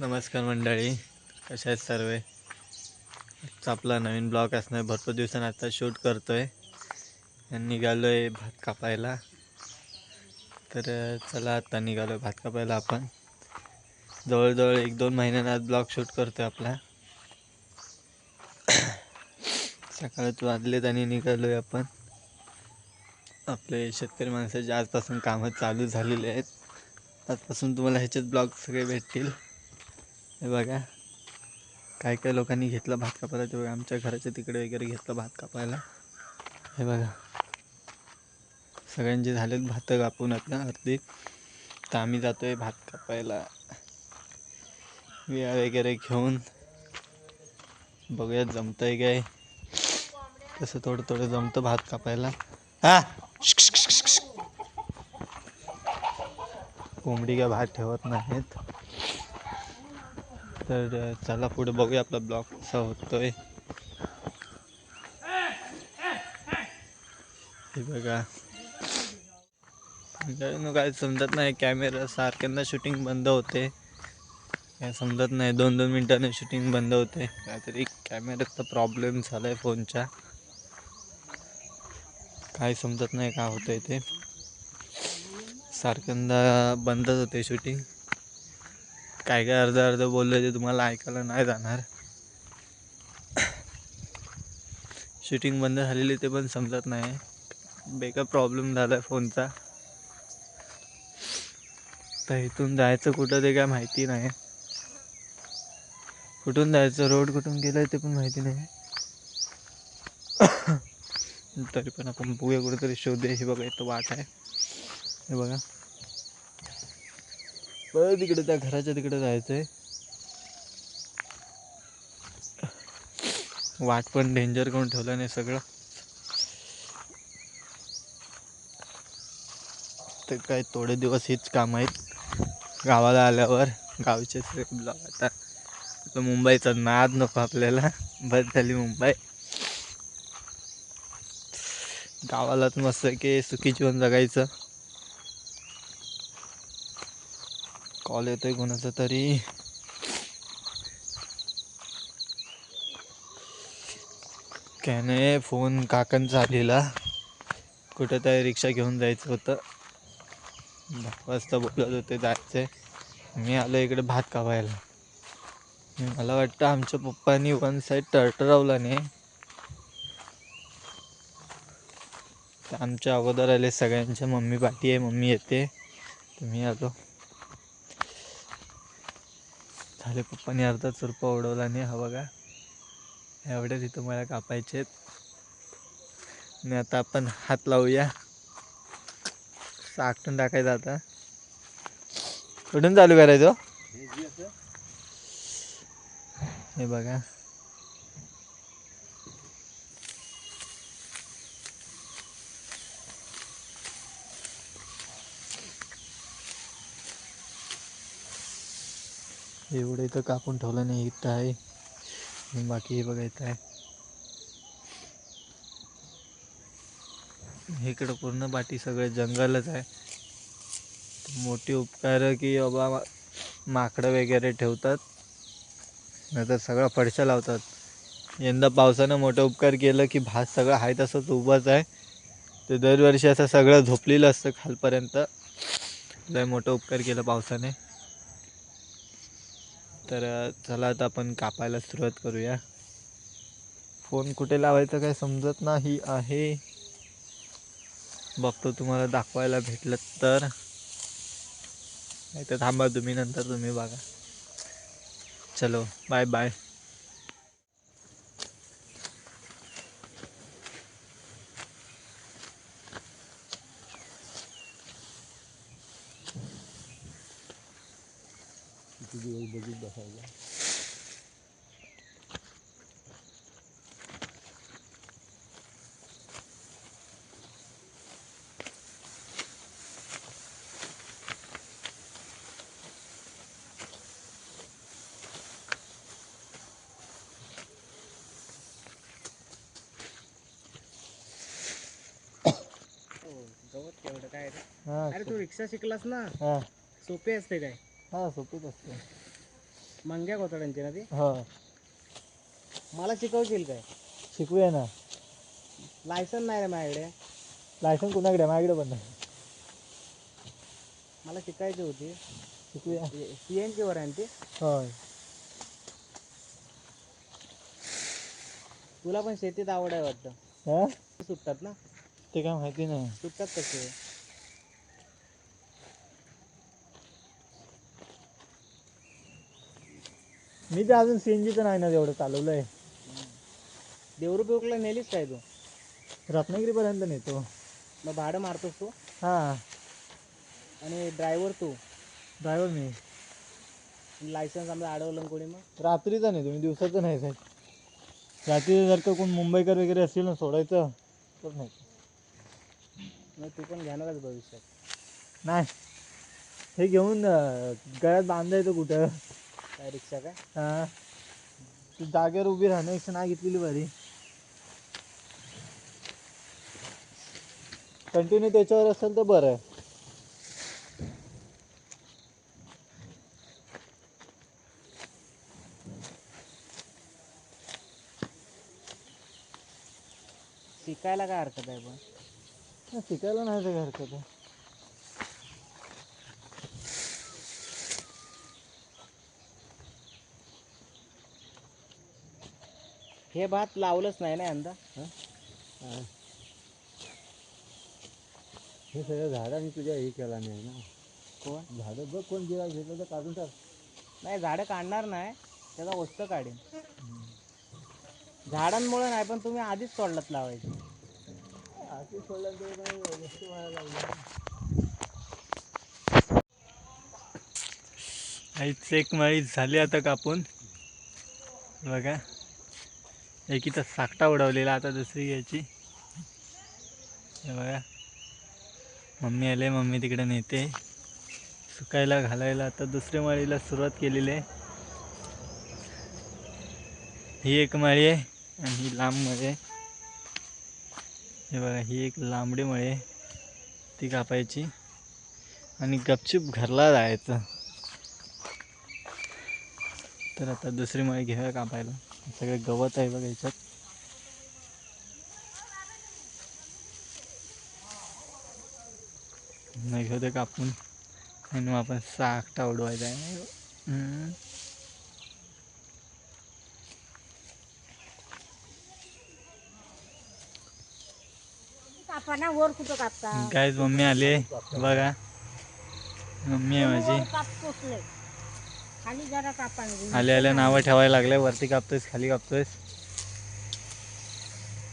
नमस्कार मंडळी कशा आहेत सर्व? आजचा आपला नवीन ब्लॉग असणार भरपूर दिवसांनी आता शूट करतो आणि निघालो आहे भात कापायला. तर चला आता निघालो आहे भात कापायला आपण. जवळजवळ एक दोन महिन्यानं आज ब्लॉग शूट करतोय आपला. सकाळच वाजलेत आणि निघालो आहे आपण. आपले शेतकरी माणसाचे आजपासून कामं चालू झालेले आहेत आजपासून तुम्हाला ह्याचेच ब्लॉग सगळे भेटतील. हे बघा. काय काय लोकांनी घेतलं भात कापायला? ते बघा आमच्या घराच्या तिकडे वगैरे घेतलं भात कापायला. हे बघा. सगळ्यांचे झालेत भात कापून आता अर्धी. तर आम्ही जातो आहे भात कापायला. विळा वगैरे घेऊन. बघूयात जमतं आहे काय? तसं थोडं थोडं जमतं भात कापायला. हा? कोंबडी काय भात ठेवत नाहीत? तर चला पुढे बघूया आपला ब्लॉग कसा होतोय. हे बघा. काय समजत नाही कॅमेरा सारख्यांदा शूटिंग बंद होते. काय समजत नाही दोन दोन मिनटाने शूटिंग बंद होते. काहीतरी कॅमेऱ्याचा प्रॉब्लेम झाला आहे फोनच्या काय समजत नाही काय होतंय ते. सारख्यांदा बंदच होते शूटिंग काय काय अर्ध अर्ध बोललं ते तुम्हाला ऐकायला नाही जाणार. शूटिंग बंद झालेली ते पण समजत नाही. बेकार प्रॉब्लेम झाला आहे फोनचा. तर इथून जायचं कुठं ते काय माहिती नाही. कुठून जायचं? रोड कुठून गेलं ते पण माहिती नाही. तरी पण आपण बघूया कुठेतरी शोध हे बघा इथं वाट आहे. हे बघा. बरं तिकडे त्या घराच्या तिकडे जायचं आहे वाट पण डेंजर करून ठेवलं नाही सगळं. तर काय थोडे दिवस हीच काम आहेत. गावाला आल्यावर गावचे आता. मुंबईचा नाद नको आपल्याला. बस झाली मुंबई. गावालाच मस्त की सुखी जीवन जगायचं. कॉल येतोय कोणाचा तरी. काय नाही फोन काकांचा आलेला कुठं तरी रिक्षा घेऊन जायचं होतं. दहा वाजता बोलत होते जायचे मी आलो इकडे भात कापायला. मला वाटतं आमच्या पप्पानी वन साईड टरटरवला नाही तर आमच्या अगोदर आले सगळ्यांच्या मम्मी पाठी आहे मम्मी येते. तर मी आलो. झाले पप्पानी अर्धा चुरपा उडवला नाही हा बघा एवढ्या तिथं मला कापायचे आहेत. आणि आता आपण हात लावूया. साकटून टाकायचं आता. कुठून चालू करायचो हो? हे बघा. एवढं इथं कापून ठेवलं नाही इथं आहे. बाकी हे बघा इथं आहे. इकडं पूर्ण बाटी सगळं जंगलच आहे. मोठी उपकार की बाबा माकडं वगैरे ठेवतात. नाहीतर सगळं फडशा लावतात. यंदा पावसानं मोठं उपकार केलं की भात सगळं आहे तसंच उभंच आहे. ते दरवर्षी असं सगळं झोपलेलं असतं खालपर्यंत. लय मोठं उपकार केलं पावसाने. तर चला आता आपण कापायला सुरुवात करूया. फोन कुठे लावायचं काय समजत नाही आहे. बघतो तुम्हाला दाखवायला भेटलं तर. नाही तर थांबा तुम्ही नंतर तुम्ही बघा. चलो बाय बाय गवत केवढं काय रे? हां अरे तू रिक्षा शिकलास ना? हां. सोपे असते काय? हां सोपीच असते. मंग्या कोथळ्यांची ना ती? हो. मला शिकवशील काय? शिकूया ना. लायसन नाही रे माझ्याकडे. लायसन कुणाकडे? आहे? माझ्याकडे पण नाही. मला शिकायची होती. शिकूया. सी एन ची वर आहे ना ती? होय. तुला पण शेतीत आवड आहे वाटतं. हा? सुटतात ना? ते काय माहिती नाही. सुटतात कसे मी तर अजून सीएनजीचं नाही ना एवढं चालवलंय. देवरू बिवरूला नेलीस काय तू? रत्नागिरीपर्यंत नेतो. मग भाडं मारतोस तू? हा. आणि ड्रायव्हर तू? ड्रायव्हर मी. लायसन्स आम्हाला अडवलं कोणी मग? रात्रीचा नाही तुम्ही दिवसाचं नाही साहेब. रात्री जर का कोण मुंबईकर वगैरे असतील ना सोडायचं तर नाही. मग तू पण घेणारच भविष्यात. नाही. हे घेऊन अं, गळ्यात बांधायचं कुठं? काय रिक्षा काय? हा. तू जागेवर उभी राहण्यापेक्षा नाही घेतलेली बरी कंटिन्यू त्याच्यावर असेल तर बरं. आहे शिकायला काय हरकत आहे पण? शिकायला नाही तर हरकत आहे. हे भात लावलंच नाही ना यंदा? हे? सगळं झाडांनी तुझ्या हे केला नाही ना. कोण? झाडं बघ कोण जेव्हा घेतलं तर काढून टाक. नाही झाडं काढणार नाही. त्याचा वस्त काढेन. झाडांमुळे नाही पण तुम्ही आधीच सोडलात लावायची. आधी सोडल्यानंतर काही वस्तू व्हायला लागल्या आईच एक माळी झाली आता कापून. बघा. एक इथं साकटा उडवलेला आता दुसरी घ्यायची हे बघा. मम्मी आले मम्मी तिकडे नेते. सुकायला घालायला आता दुसऱ्या माळीला सुरुवात केलेली आहे. ही एक माळी आहे आणि ही लांब मळी आहे. हे बघा ही एक लांबडी मळी आहे. ती कापायची. आणि गपचूप घरला जायचं. तर आता दुसरी मळी घेऊया कापायला. सगळे गवत आहे बघा याच्यात. नाही घेऊ ते कापून आणि मग आपण साखटा उडवायचा आहे. वर कुठं कापता? गायच मम्मी आली बघा. मम्मी आहे माझी. खाली जरा कापा आल्या आल्या नावं ठेवायला लागले. वरती कापतोयस खाली कापतोयस.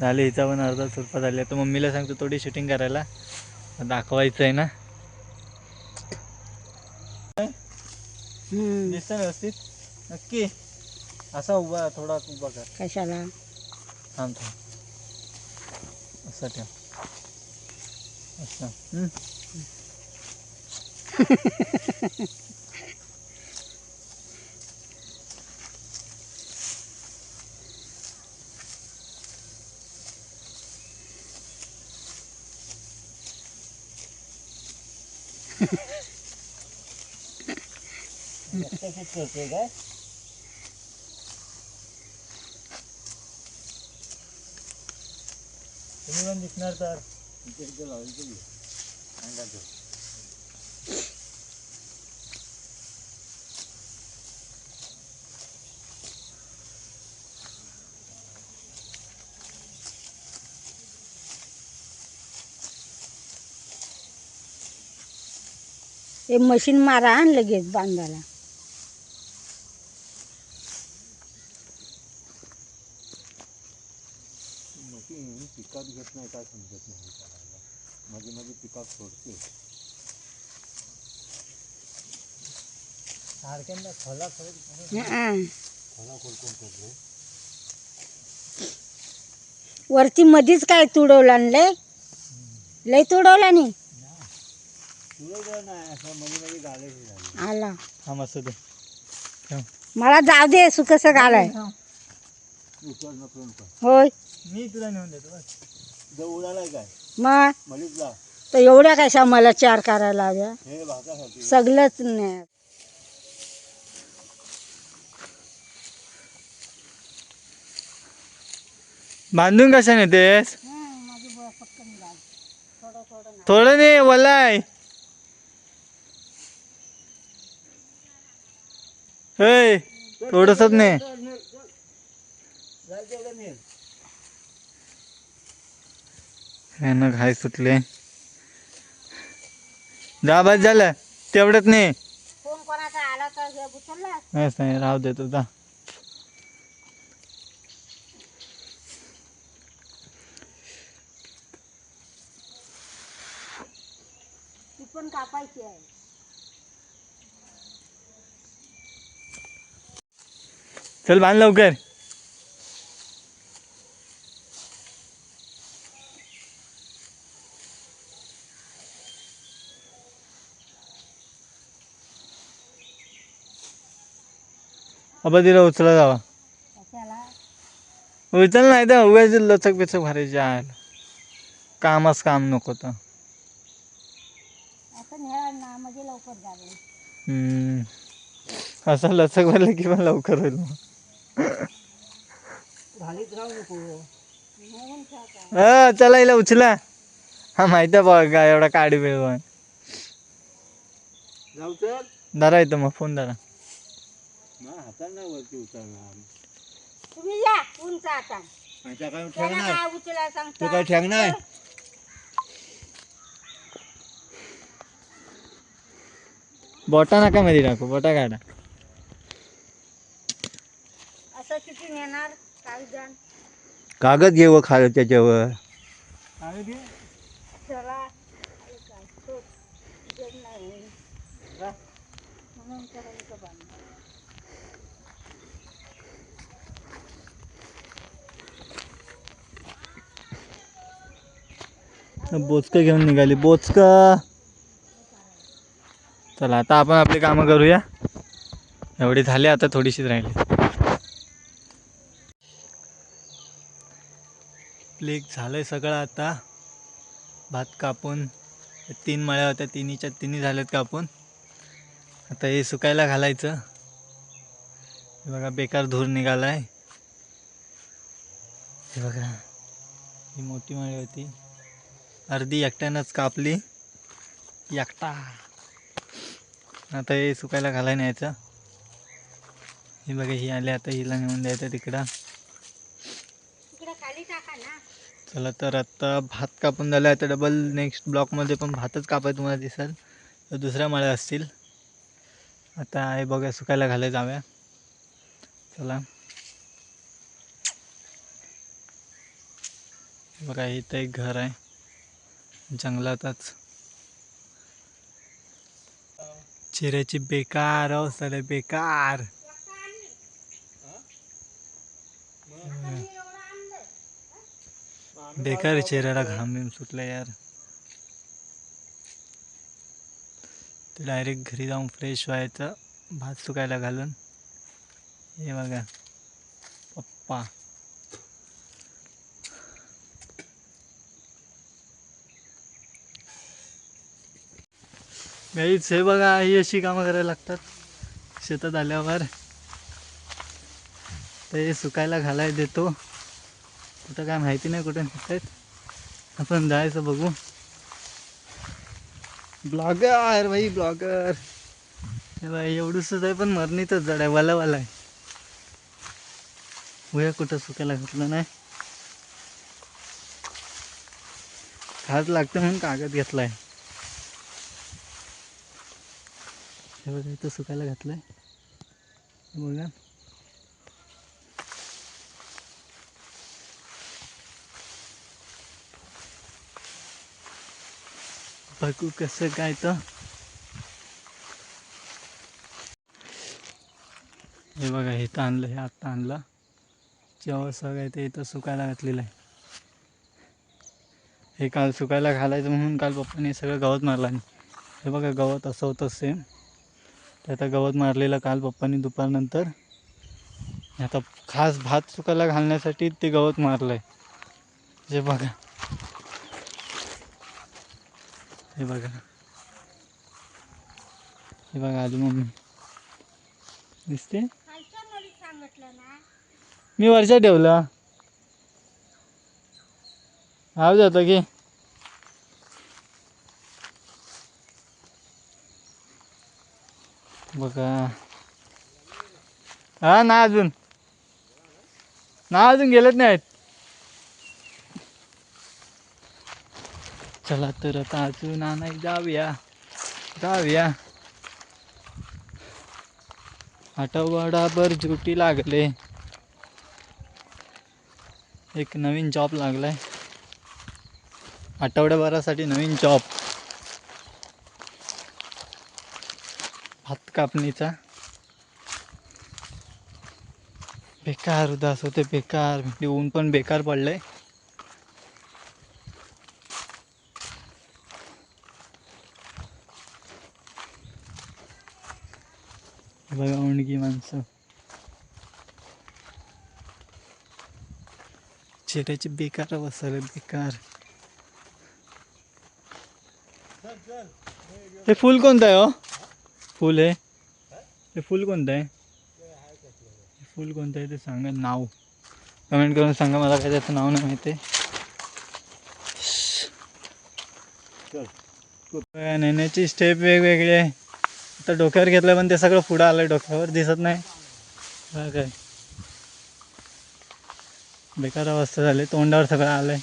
झाले हिचा पण अर्धा सुरपा झाली. आता मम्मीला सांगतो थोडी शूटिंग करायला. दाखवायचं आहे ना दिसतं व्यवस्थित? नक्की. असा उभा थोडा उभा कर. कशाला? थांब थांब. असं ठेव. असं. हम्म. करते काय तुम्ही पण दिसणार तर हे मशीन मारा आणि लगेच बांधायला पिकात घेत नाही काय समजत नाही करायला मध्ये मध्ये पिकात सोडते. सारख्यांदा खला खल हं. खला खोल कोण करतो? वरती मधीच काय तुडवला न लय? लय तुडवला नाही तुला नाही असं मध्ये मध्ये गाळे झाले. आला. हा. मस्त मला जाऊ दे सुकस घालाय होय. मी तुला नेऊन देतो बस. मग? तर एवढ्या कशा मला चार करायला लाव्या सगळंच नाही. बांधून कशा नेतेस? थोडं नाही वलाय. थोडस नाही. ना घाय सुटले. जा बस झालं. तेवढंच नाही. हे नाही राहू दे तुझा. पण कापायची आहे. चल बांध लवकर. अबा तिला उचला जावा. कशाला? उचल नाही तर उगाच लचक बिचक भरायची आहे कामच काम नको तर. असं म्हणजे. असं लचक भरलं की पण लवकर होईल मग. चला हिला उचला. हा माहिती आहे बघा एवढा काडी वेळ जाऊ चल. धरा येतो मग फोन धरा. हाताने वरती उतरणार तुम्ही या उंच आता काय त्याला काय उचला सांगता तो काय ठेंग नाही बोटा नका मध्ये टाकू बोटा काढा असं किती नेणार काही जण कागद घे व खाल त्याच्यावर चला अरे काय, तो जग नाही होईल. म्हणून त्याला इथं बांधलं. बोचकं घेऊन निघाली. बोचक. चला आता आपण आपली कामं करूया. एवढी झाली आता थोडीशीच राहिली. प्लेक झालंय सगळं आता. भात कापून तीन मळ्या होत्या तिन्हीच्या तिन्ही झाल्यात कापून. आता हे सुकायला घालायचं. हे बघा बेकार धूर निघालाय. हे बघा ही मोठी मळी होती. अर्धी एकट्यानंच कापली. एकटा. आता हे सुकायला घालाय न्यायचं. हे बघा ही आली आता हिला नेऊन द्यायचं तिकडं. चला तर आता भात कापून झालं आता डबल नेक्स्ट ब्लॉकमध्ये पण भातच कापाय तुम्हाला दिसेल. तर दुसऱ्या माळ्या असतील. आता हे बघा सुकायला घालाय जाव्या. चला. बघा इथं एक घर आहे. जंगलातच. चिऱ्याची बेकार हो, अवस्था बेकार. बेकार चेहऱ्याला घाम बिम सुटला यार. ते डायरेक्ट घरी जाऊन फ्रेश व्हायचं भात सुकायला घालून. हे बघा. पप्पा. गाईच हे बघा ही अशी कामं करायला लागतात. शेतात आल्यावर. ते सुकायला घालायला देतो. कुठं काय माहिती नाही कुठे नेत आपण जायचं बघू. ब्लॉगर भाई ब्लॉगर. हे बाई एवढंच आहे पण मरणीतच जड आहे वाला वाला आहे. उया कुठं सुकायला घातलं नाही. खास लागतं म्हणून कागद घेतला आहे हे बघा इथं सुकायला घातलं आहे मुलगा बघू कसं काय तर. हे बघा हे आणलं हे आत्ता आणलं. जेव्हा सगळं ते इथं सुकायला घातलेलं आहे. हे काल सुकायला घालायचं म्हणून काल पप्पाने सगळं गवत मारलं आणि हे बघा गवत असं होतं सेम तर आता गवत मारलेलं काल पप्पानी दुपारनंतर. आता खास भात सुकायला घालण्यासाठी ते गवत मारलं आहे हे बघा. हे बघा. हे बघा आली मम्मी. दिसते? मी वरच्या ठेवलं. आवाज जातो की? बघा. हा ना अजून. ना अजून गेलेच नाहीत. चला तर आता अजून आणाय जाऊया. जाऊया. आठवडाभर ड्युटी लागले. एक नवीन जॉब लागलाय. आठवड्याभरासाठी नवीन जॉब भात कापणीचा. बेकार उदास होते बेकार. म्हणजे ऊन पण बेकार पडलंय. बघा उणगी माणसं. चेहऱ्याचे बेकार बसले बेकार. हे फुल कोणतं आहे हो? फुल आहे. हे फुल कोणतं आहे? फुल कोणतं आहे ते सांगा. नाव. कमेंट करून सांगा मला काय त्याचं नाव नाही माहिती नेण्याची स्टेप वेगवेगळी आहे. आता डोक्यावर घेतलं पण ते सगळं पुढं आलं डोक्यावर दिसत नाही. काय. बेकार अवस्था झाली. तोंडावर सगळं आलंय.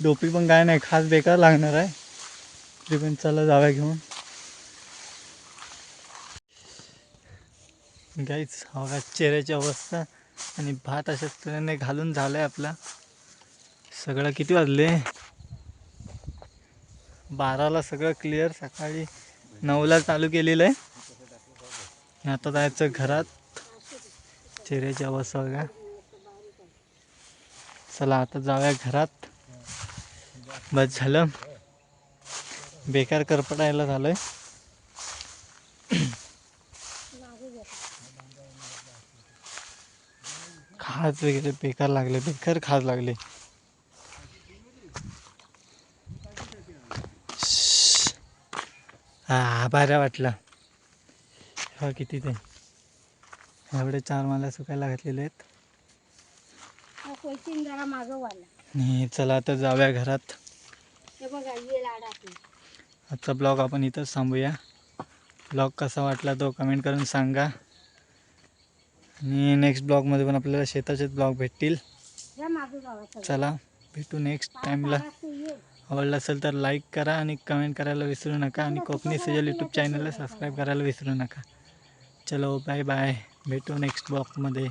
डोपी पण काय नाही. खास बेकार लागणार आहे. तरी पण चला जाव्या घेऊन. गाईच हवा चेहऱ्याची अवस्था आणि भात अशाच तऱ्हेने घालून झालं आहे आपला. सगळं किती वाजले? बाराला सगळं क्लिअर सकाळी नऊला चालू केलेलं आहे. आता जायचं घरात. चेहऱ्याची अवस्था बघा. चला आता जाऊया घरात. बस झालं. बेकार करपटायला आहे खाज वगैरे बेकार लागले बेकार खाज लागले. हा बरं वाटलं. हा किती ते. एवढे चार मला सुकायला घातलेले आहेत. चला आता जाऊया घरात. आजचा ब्लॉग आपण इथंच थांबूया. ब्लॉग कसा वाटला तो कमेंट करून सांगा. आणि नेक्स्ट ब्लॉगमध्ये पण आपल्याला शेताचेच ब्लॉग भेटतील. चला भेटू नेक्स्ट टाईमला आवडलं असेल तर लाईक करा आणि कमेंट करायला विसरू नका. आणि कोकणी सिजल यूट्यूब चॅनलला सबस्क्राईब करायला विसरू नका. चलो बाय बाय भेटू नेक्स्ट ब्लॉगमध्ये